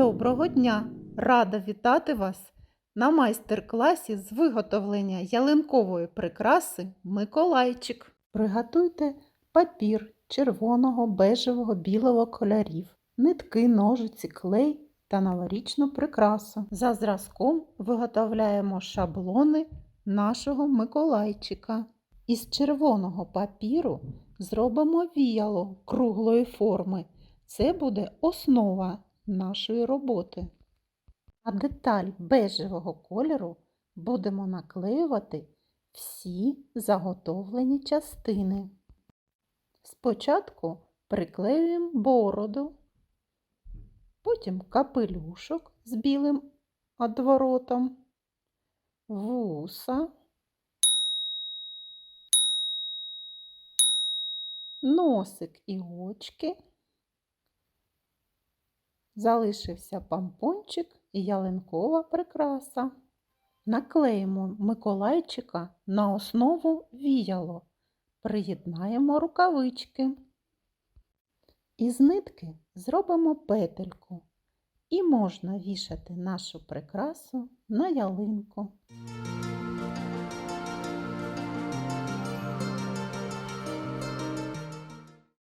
Доброго дня! Рада вітати вас на майстер-класі з виготовлення ялинкової прикраси Миколайчик. Приготуйте папір червоного, бежевого, білого кольорів, нитки, ножиці, клей та новорічну прикрасу. За зразком виготовляємо шаблони нашого Миколайчика. Із червоного папіру зробимо віяло круглої форми. Це буде основа нашої роботи. А деталь бежевого кольору будемо наклеювати всі заготовлені частини. Спочатку приклеюємо бороду, потім капелюшок з білим одворотом, вуса, носик і очки. Залишився помпончик і ялинкова прикраса. Наклеїмо Миколайчика на основу віяло. Приєднаємо рукавички. Із нитки зробимо петельку і можна вішати нашу прикрасу на ялинку.